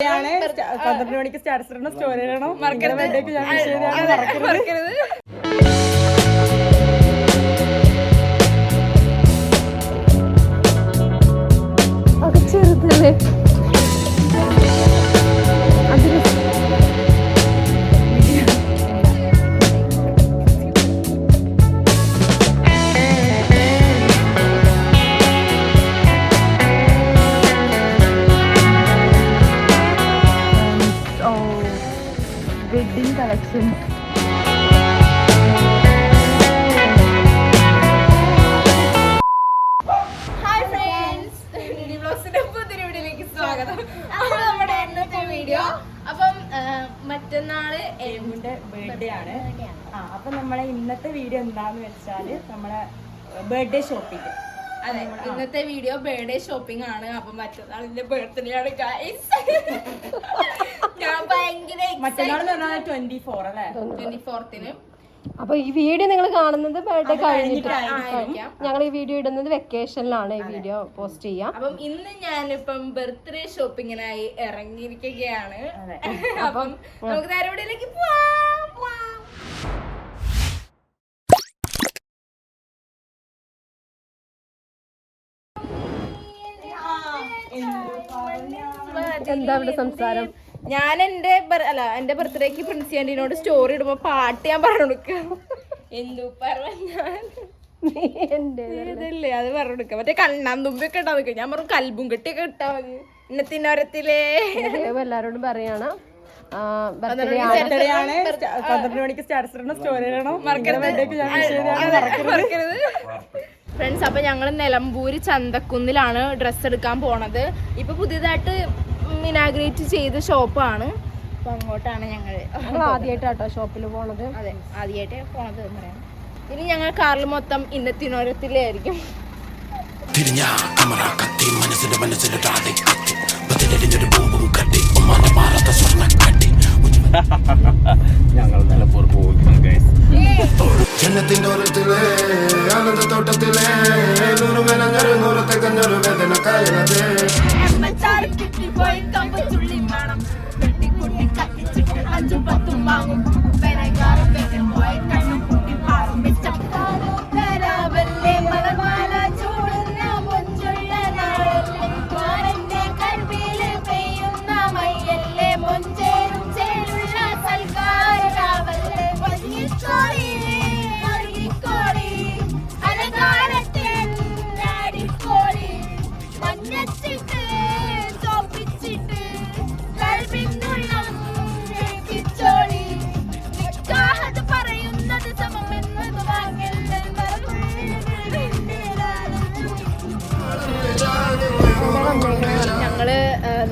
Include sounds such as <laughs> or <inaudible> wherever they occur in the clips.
പന്ത്രണ്ട് മണിക്ക് സ്റ്റാറ്റസ് ഇടണം സ്റ്റോറി ഇടണം മറക്കരുത്. ഞാൻ മറക്കരുത്. ചെറുതല്ലേ? ഇന്നത്തെ വീഡിയോ അപ്പം മറ്റന്നാൾ എന്റെ ബർത്ത്ഡേ ആണ്. ആ അപ്പൊ നമ്മളെ ഇന്നത്തെ വീഡിയോ എന്താന്ന് വെച്ചാൽ നമ്മളെ ബർത്ത്ഡേ ഷോപ്പിംഗ് അതെ ഇന്നത്തെ വീഡിയോ ബർത്ത്ഡേ ഷോപ്പിംഗ് ആണ്. അപ്പൊ മറ്റന്നാളിന്റെ ബർത്ത്ഡേ ആണ് ഞാൻ ഭയങ്കര മറ്റന്നാൾ ട്വന്റി ഫോർ അല്ലേ? ട്വന്റി ഫോർത്തിന് അപ്പൊ ഈ വീഡിയോ നിങ്ങൾ കാണുന്നത് ബർത്ത്ഡേ കഴിഞ്ഞിട്ട് ആയിരിക്കാം. ഞങ്ങൾ ഈ വീഡിയോ ഇടുന്നത് വെക്കേഷനിലാണ് ഈ വീഡിയോ പോസ്റ്റ് ചെയ്യാം. അപ്പം ഇന്ന് ഞാനിപ്പം ബർത്ത്ഡേ ഷോപ്പിങ്ങിനായി ഇറങ്ങിയിരിക്കുകയാണ്. അപ്പം നമുക്ക് നേരെ എവിടെയിലേക്ക് പോവാം. എന്താ സംസാരം? ഞാൻ എന്റെ അല്ല എന്റെ ബർത്ത്ഡേക്ക് പ്രിൻസി ആന്റീനോട് സ്റ്റോറി ഇടുമ്പോ പാട്ട് ഞാൻ പറഞ്ഞു കൊടുക്കാം എന്തു പറഞ്ഞല്ലേ അത് പറഞ്ഞു കൊടുക്കാം മറ്റേ കണ്ണാൻ തുമ്പൊക്കെ ഇട്ടാ നിൽക്കുക ഞാൻ പറഞ്ഞു കൽബും കെട്ടിയൊക്കെ ഇട്ടാ മതി. ഇന്നത്തിനോരത്തിലേ എല്ലാരോടും പറയാണ്. പന്ത്രണ്ട് മണിക്ക് സ്റ്റാറ്റസ് സ്റ്റോറി ഇടണം. മറക്കരുത്. ഫ്രണ്ട്സ് അപ്പൊ ഞങ്ങൾ നിലമ്പൂര് ചന്തക്കുന്നിലാണ് ഡ്രസ്സ് എടുക്കാൻ പോണത്. ഇപ്പൊ പുതിയതായിട്ട് ഇനാഗ്രേറ്റ് ചെയ്ത ഷോപ്പാണ്. അപ്പൊ അങ്ങോട്ടാണ് ഞങ്ങൾ ഞങ്ങൾ ആദ്യമായിട്ടാട്ടോ ഷോപ്പിൽ പോണത്. അതെ ആദ്യമായിട്ട് പോണത് എന്ന് പറയാം. ഇനി ഞങ്ങൾ കാറിൽ മൊത്തം ഇന്നത്തിനോരത്തിലായിരിക്കും തിരിഞ്ഞ കമറ കത്തി മനസ്സിന്റെ മനസ്സിലിട്ടാതെ കത്തി. ബദലടിഞ്ഞൊരു ബോംബും കട്ടി ഉമ്മാന്റെ മാറാത്ത സ്വർണ കട്ടി ഞങ്ങൾ നിലപ്പൂർ പോകുന്നു ഗൈസ് ജന്നത്തിന്റെ ഓരത്തിലെ ആനന്ദത്തോട്ടത്തിലെ നൂറ് മെനഞ്ഞൊരു നൂറ് തികഞ്ഞൊരു വേദന കായലതേ.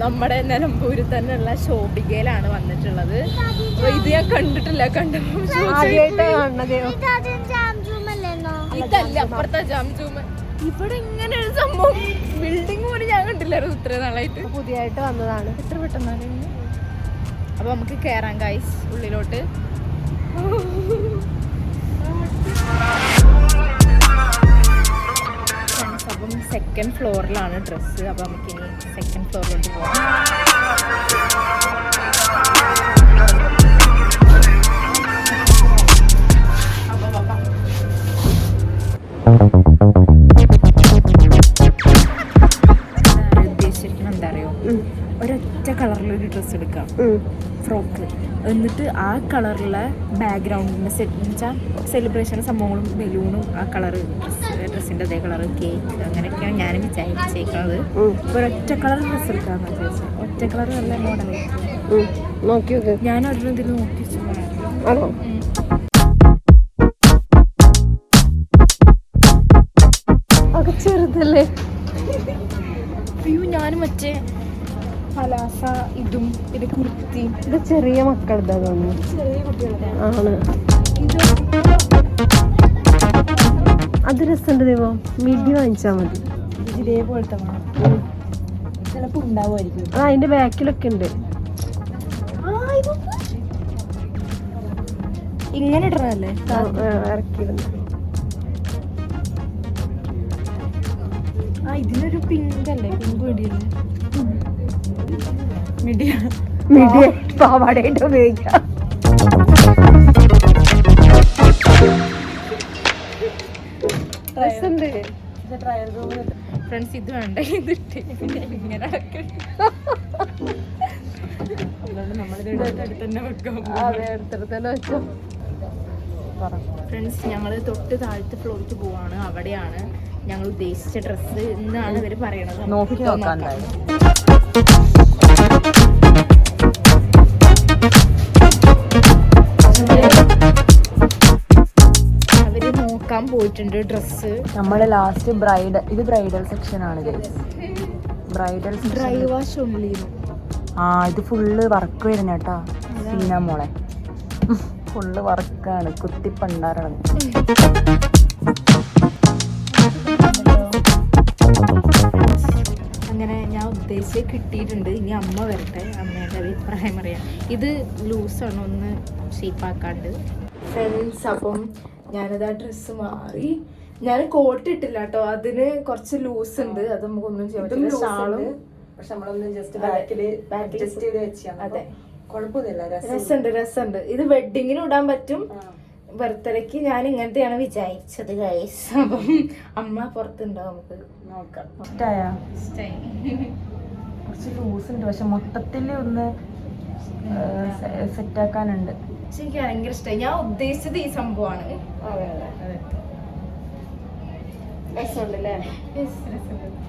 നമ്മുടെ നിലമ്പൂരിൽ തന്നെയുള്ള ഷോപ്പികയിലാണ് വന്നിട്ടുള്ളത്. അപ്പൊ ഇത് ഞാൻ കണ്ടിട്ടില്ല കണ്ടപ്പോ ഇതല്ല അപ്പുറത്തെ ജാംജൂമ ഇവിടെ ഇങ്ങനെ ഒരു സംഭവം. ബിൽഡിംഗ് പോലും ഞാൻ കണ്ടില്ലായിരുന്നു ഇത്ര നാളായിട്ട്. പുതിയതായിട്ട് വന്നതാണ്. എത്ര പെട്ടെന്നാണ് അപ്പൊ നമുക്ക് കേറാം ഗൈസ് ഉള്ളിലോട്ട്. അപ്പം സെക്കൻഡ് ഫ്ലോറിലാണ് ഡ്രസ്സ് അപ്പോൾ നമുക്കിനി സെക്കൻഡ് ഫ്ലോറിലോട്ട് പോകാം ഉദ്ദേശിച്ചിരിക്കുന്നത് എന്താ അറിയോ ഒരൊറ്റ കളറിലൊരു ഡ്രസ്സ് എടുക്കാം. ഫ്രോക്ക്. എന്നിട്ട് ആ കളറിലെ ബാക്ക്ഗ്രൗണ്ടിന്റെ സെറ്റ് വെച്ചാൽ സെലിബ്രേഷൻ സംഭവങ്ങളും ബലൂണും ആ കളറ് ഡ്രസ്സിന്റെ അതേ കളറ് കേക്ക് അങ്ങനെയൊക്കെയാണ് ഞാൻ വിചാരിച്ചേക്കുന്നത് ഒരൊറ്റ കളർ ഡ്രസ്സ് എടുക്കാമെന്ന് വിചാരിച്ചത് ഒറ്റ കളർ നല്ല മോഡൽ ഞാൻ ഒരെണ്ണം ഇതിൽ നോക്കി ആണോ? ചെറുതല്ലേ? അയ്യോ ഞാൻ മറ്റേ പലാസ ഇതും ഇത് കുർത്തി ഇത് ചെറിയ മക്കളുടെ തോന്നുന്നു. ചെറിയ കുട്ടികളുടെ. ആണ്. അത് രസമുണ്ട് ദൈവം. മിഡി വാങ്ങിച്ചാൽ മതി. ഇതേപോലത്തെ വേണം. ചിലപ്പോ ഉണ്ടാവുമായിരിക്കും. ആ അതിന്റെ ബാക്കിലൊക്കെ ഉണ്ട്. ഇങ്ങനെ ഇടണല്ലേ ആ, ആ, ഇതിനൊരു പിങ്ക് അല്ലേ? പിങ്ക് മിഡിയ പാവാടയായിട്ട് ഉപയോഗിക്കാം. ട്രയൽ റൂമിൽ ഫ്രണ്ട്സ് ഇത് വേണ്ട. ഇങ്ങനെ ഫ്രണ്ട്സ് ഞങ്ങൾ തൊട്ട് താഴത്തെ ഫ്ലോറിക്ക് പോവാണ്. അവിടെയാണ്. ഞങ്ങൾ ഉദ്ദേശിച്ച ഡ്രസ്സ് എന്നാണ് ഇവർ പറയണത്. നോക്കി നോക്കാം. അവർ നോക്കാൻ പോയിട്ടുണ്ട് ഡ്രസ്സ്. നമ്മുടെ ലാസ്റ്റ് ബ്രൈഡൽ ഇത് ബ്രൈഡൽ സെക്ഷൻ ആണ് ബ്രൈഡൽ ഡ്രൈ വാഷ് ആ ഇത് ഫുള്ള് വർക്ക് വരുന്ന കേട്ടാ. സീന മോളെ. <laughs> ഫുള്ള് വർക്കാണ് കുത്തിപ്പണ്ടാറാണ് അങ്ങനെ ഞാൻ ഉദ്ദേശിച്ച് കിട്ടിയിട്ടുണ്ട്. ഇനി അമ്മ വരട്ടെ. അമ്മയുടെ അഭിപ്രായം അറിയാം ഇത് ലൂസാണ് ഒന്ന് ഷേപ്പാക്കാണ്ട്. ഫ്രണ്ട്സ് അപ്പം ഞാനത് ആ ഡ്രസ്സ് മാറി. ഞാൻ കോട്ട് ഇട്ടില്ല കേട്ടോ അതിന് കുറച്ച് ലൂസ് ഉണ്ട്. അത് നമുക്കൊന്നും ചെയ്യാൻ പറ്റില്ല. ഷാളും പക്ഷെ നമ്മളൊന്നും ജസ്റ്റ് ബാക്കിൽ ബാക്കിൽ അഡ്ജസ്റ്റ് ചെയ്ത് വെച്ചാൽ അതെ. കുഴപ്പമൊന്നുമില്ല. രസം. രസമുണ്ട് രസമുണ്ട്. ഇത് വെഡിങ്ങിന് ഇടാൻ പറ്റും. ബർത്ത്ഡേക്ക് ഞാൻ ഇങ്ങനത്തെയാണ് വിചാരിച്ചത് ഗൈസ് അപ്പം അമ്മ പുറത്തുണ്ടാവും നമുക്ക് നോക്കാം. ഇഷ്ടായ? കുറച്ച് ലൂസ് ഉണ്ട് പക്ഷെ മൊത്തത്തിൽ ഒന്ന് സെറ്റ് ആക്കാനുണ്ട് പക്ഷെ എനിക്ക് ഭയങ്കര ഇഷ്ടമായി ഞാൻ ഉദ്ദേശിച്ചത് ഈ സംഭവമാണ്. രസമുണ്ടല്ലേ? രസമുണ്ട്.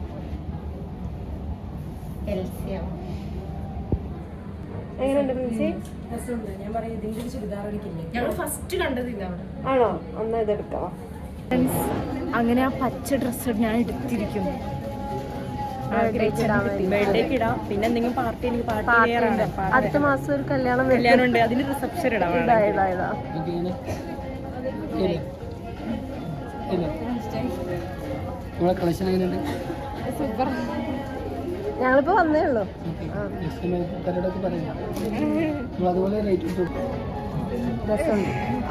ആണോ? ഒന്ന് ഇതെടുക്കാം അങ്ങനെ ആ പച്ച ഡ്രസ് ഞാൻ എടുത്തിരിക്കുന്നു. ബർത്ത്ഡേക്ക് ഇടാം പിന്നെ എന്തെങ്കിലും പാർട്ടി എനിക്ക് പാർട്ടി അടുത്ത മാസം ഒരു കല്യാണം. കല്യാണം ഉണ്ട്. അതിന് റിസപ്ഷൻ ഇടാം ഇതാ ഇതാ ഇതാ നമ്മളെ കളക്ഷൻ എങ്ങനെയുണ്ട്? ഞങ്ങളിപ്പോ വന്നേ ഉള്ളൂ.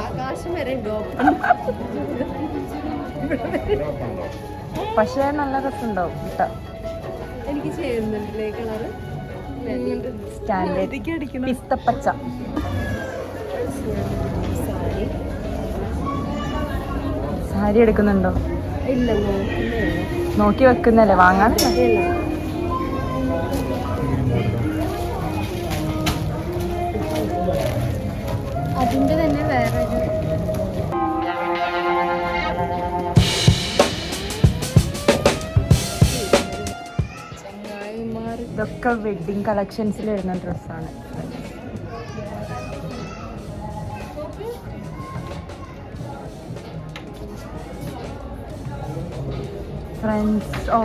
ആകാശം വരെ പക്ഷേ നല്ല രസമുണ്ടാവും കേട്ടോ. എനിക്ക് കളറ്? സ്റ്റാൻഡേർഡ് പിസ്തപ്പച്ച. സാരി. എടുക്കുന്നുണ്ടോ? ഇല്ല നോക്കി വെക്കുന്നല്ലേ വാങ്ങാൻ അതിന്റെ തന്നെ വേറെ ഇതൊക്കെ വെഡിങ് കളക്ഷൻസിൽ വരുന്ന ഡ്രസ്സാണ് ഫ്രണ്ട്സ് ഓ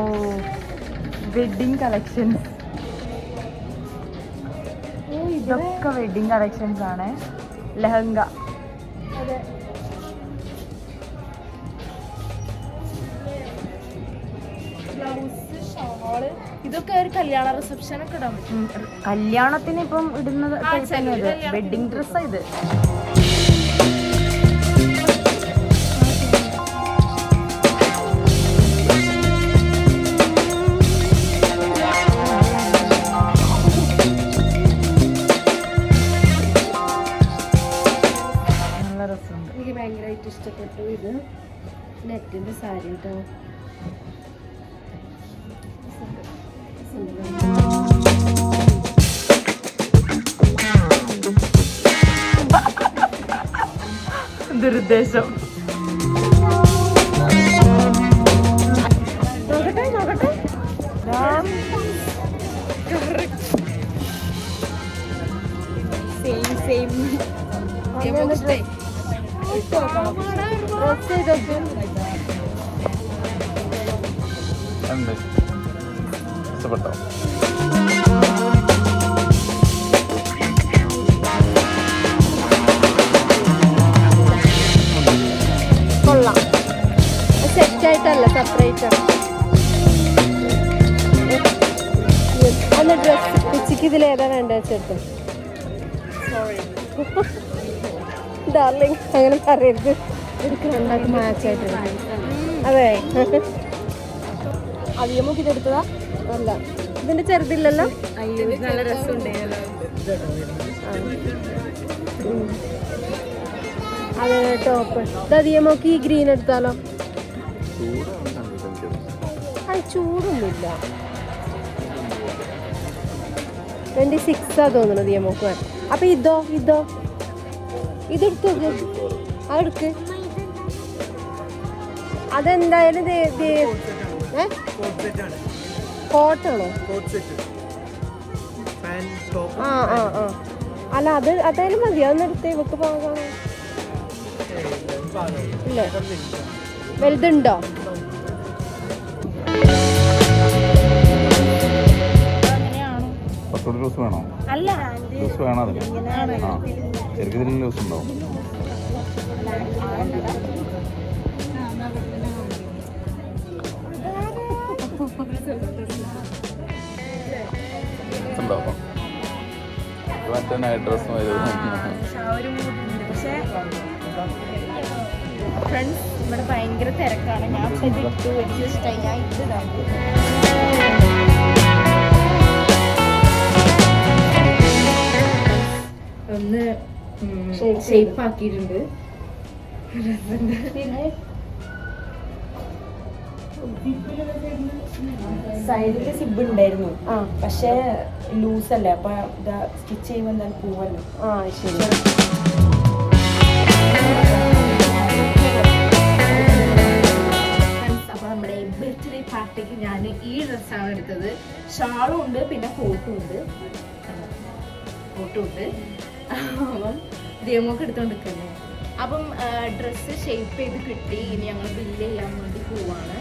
വെഡിങ് കളക്ഷൻസ് ഇതൊക്കെ വെഡിങ് കളക്ഷൻസ് ആണ് ലെഹങ്ക. ഇതൊക്കെ ഒരു കല്യാണ റിസപ്ഷൻ ഒക്കെ ഇടാൻ പറ്റും. കല്യാണത്തിന് ഇപ്പം ഇടുന്നത് വെഡിങ് ഡ്രസ്സാ ഇത്. രസമുണ്ട്. എനിക്ക് ഭയങ്കരമായിട്ട് ഇഷ്ടപ്പെട്ടു ഇത്. നെറ്റിന്റെ സാരി കേട്ടോ ദുരുദ്ദേശം. നോക്കട്ടെ നോക്കട്ടെ. സെയിം സെയിം ഡ്രസ് ഉണ്ട് ഇഷ്ടപ്പെട്ടോ കൊള്ളാം. സെറ്റ് ആയിട്ടല്ല സെപ്പറേറ്റ് ആണ്. അന്ന് ഡ്രസ് ഉച്ചയ്ക്ക് ഇതിൽ ഏതാ വേണ്ട വെച്ചെടുത്തു? <laughs> ഡാർലിംഗ് അങ്ങനെ പറയരുത്. അതെ. <laughs> അധികം നോക്കി ഇതെടുത്തതാ അല്ല. ഇതിന്റെ ചെറുതില്ലല്ലോ? അയ്യോ ഇത് നല്ല രസമുണ്ടായിരുന്നു അതെ ടോപ്പ് ദതിയമോക്ക് ഈ ഗ്രീൻ എടുത്താലോ? അത് ചൂടൊന്നുമില്ല. ട്വന്റി സിക്സാ തോന്നുന്നു ദിയമോക്ക് വേണം അപ്പൊ ഇതോ ഇതോ? ഇതെടുത്തു അതെടുക്ക്. അതെന്തായാലും ദേ- ദേ- ഏ? കോട്ടാണോ ആ ആ ആ. അല്ല അത് അതായാലും മതി. അതൊന്നും എടുത്തേ ഇവക്ക് പോകാണോ ഇല്ലേ? വലുതുണ്ടോ? പത്തോട് ദിവസം വേണോ? അല്ല. ലൂസ് വേണം അതിന്? ആ. ശരിക്കും ഇതിൽ ലൂസ് ഉണ്ടാവും ഉണ്ടോ മറ്റേ നൈറ്റ് ഡ്രസ്സും ഫ്രണ്ട്സ് ഇവിടെ ഭയങ്കര തിരക്കാണ്. ഞാൻ ഇട്ടു എനിക്ക് ഇഷ്ടമായി ഞാൻ ഇത് ഇടാം. ഒന്ന് ഷേപ്പ് ആക്കിയിട്ടുണ്ട്. സൈഡിൽ സിബ് ഉണ്ടായിരുന്നു ആ. പക്ഷേ ലൂസ് അല്ലേ അപ്പൊ സ്റ്റിച്ച് ചെയ്യുമ്പോൾ എന്തായാലും പോവല്ലോ. ആ ശരി. അപ്പോൾ നമ്മുടെ ബർത്ത്ഡേ പാർട്ടിക്ക് ഞാൻ ഈ ഡ്രസ്സാണ് എടുത്തത്. ഷാളും ഉണ്ട് പിന്നെ കോട്ടും ഉണ്ട്. കോട്ടും ഉണ്ട്. അപ്പം ദേമൊക്കെ എടുത്തോണ്ട് അപ്പം ഡ്രസ്സ് ഷേപ്പ് ചെയ്ത് കിട്ടി. ഇനി ഞങ്ങൾ ബില്ല് ചെയ്യാൻ വേണ്ടി പോവാണ്.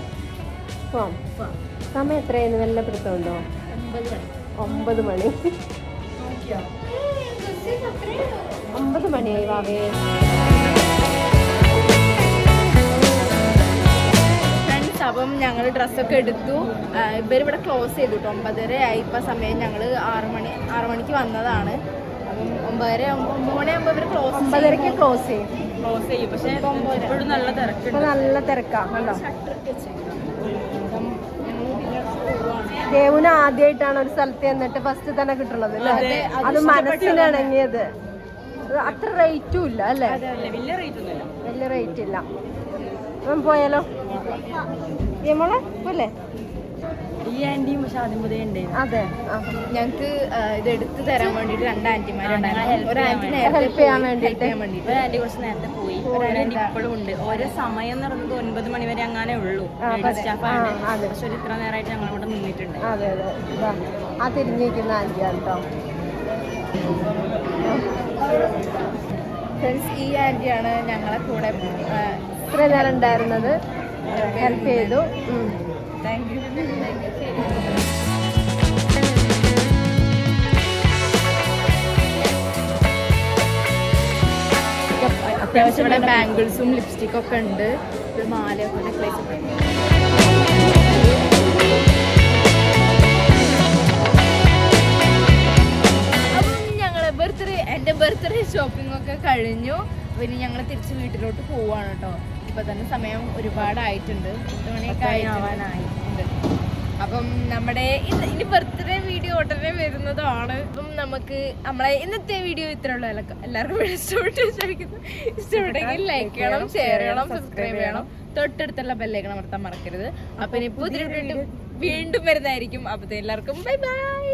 പോവാം. സമയം എത്രയായിരുന്നു നല്ല പിടുത്തമുണ്ടോ? ഒമ്പത് മണി. ഒമ്പത് മണി. ഒമ്പത് മണിയായി വാവേ. ഫ്രണ്ട്സ് അപ്പം ഞങ്ങൾ ഡ്രസ്സൊക്കെ എടുത്തു. ഇവരിവിടെ ക്ലോസ് ചെയ്തു കേട്ടോ ഒമ്പതര ആയി. ഇപ്പം സമയം ഞങ്ങൾ ആറ് മണി ആറ് മണിക്ക് വന്നതാണ്. ഒമ്പതര ആകുമ്പോൾ ഒമ്പത് മണിയാകുമ്പോൾ ഇവർ ക്ലോസ് ഒമ്പതരക്ക് ക്ലോസ് ചെയ്യും. ക്ലോസ് ചെയ്യും. പക്ഷെ ഇപ്പോഴും നല്ല ഇപ്പൊ നല്ല തിരക്കാ. കണ്ടോ? ദേവുന് ആദ്യമായിട്ടാണ് ഒരു സ്ഥലത്ത് എന്നിട്ട് ഫസ്റ്റ് തന്നെ കിട്ടുള്ളത് അല്ലേ? അത് മനസ്സിനിണങ്ങിയത് അത് അത്ര റേറ്റും ഇല്ല അല്ലേ? വലിയ റേറ്റ് ഇല്ല. പോയാലോ? നമ്മളെ പോലെ ഈ ആന്റിയും പക്ഷെ ആദ്യം മുതലേ ഉണ്ടായിരുന്നു അതെ. ഞങ്ങൾക്ക് ഇത് എടുത്തു തരാൻ വേണ്ടിട്ട് രണ്ട് ആന്റിമാരുണ്ടായിരുന്നു ഒരു ആന്റി ഹെൽപ്പ് ചെയ്യാൻ വേണ്ടിയിട്ട് ഒരു ആന്റി കുറച്ച് നേരത്തെ പോയി. ഒരു ആന്റി ഇപ്പോഴും ഉണ്ട്. ഓരോ സമയം എന്ന് പറയുന്നത് ഒൻപത് മണി വരെ അങ്ങനെ ഉള്ളൂ. സ്റ്റാഫാണ്. പക്ഷെ ഒരു ഇത്ര നേരമായിട്ട് ഞങ്ങൾ ഇവിടെ നിന്നിട്ടുണ്ട്. അതെ അതെ. ആ തിരിഞ്ഞിരിക്കുന്ന ആന്റിയാണ് കേട്ടോ ഫ്രണ്ട്സ് ഈ ആന്റിയാണ് ഞങ്ങളെ കൂടെ ഇത്ര നേരം ഉണ്ടായിരുന്നത്. ഹെൽപ്പ് ചെയ്തു. താങ്ക് യു അത്യാവശ്യം ഇവിടെ ബാംഗിൾസും ലിപ്സ്റ്റിക്കും ഒക്കെ ഉണ്ട്. ഒരു മാലയൊക്കെ നെക്ലേസ് ഷോപ്പിംഗ് ഒക്കെ. കഴിഞ്ഞു. പിന്നെ ഞങ്ങൾ തിരിച്ച് വീട്ടിലോട്ട് പോവാണ് കേട്ടോ ഇപ്പൊ തന്നെ സമയം ഒരുപാടായിട്ടുണ്ട്. എട്ട് മണിയൊക്കെ അപ്പം നമ്മുടെ ഇന്ന് ഇനി ബർത്ത്ഡേ വീഡിയോ ഉടനെ വരുന്നതാണ്. അപ്പം നമുക്ക് നമ്മളെ ഇന്നത്തെ വീഡിയോ ഇത്ര ഉള്ളൂ എല്ലാവർക്കും ഇഷ്ടപ്പെട്ടു വിചാരിക്കുന്നു. ഇഷ്ടപ്പെട്ടെങ്കിൽ ലൈക്ക് ചെയ്യണം ഷെയർ ചെയ്യണം സബ്സ്ക്രൈബ് ചെയ്യണം. തൊട്ടടുത്തുള്ള ബെല്ലേക്കണം അമർത്താൻ മറക്കരുത്. അപ്പൊ ഇനി പുതിയ വീണ്ടും വരുന്നതായിരിക്കും. അപ്പത്തെ എല്ലാവർക്കും ബൈ ബൈ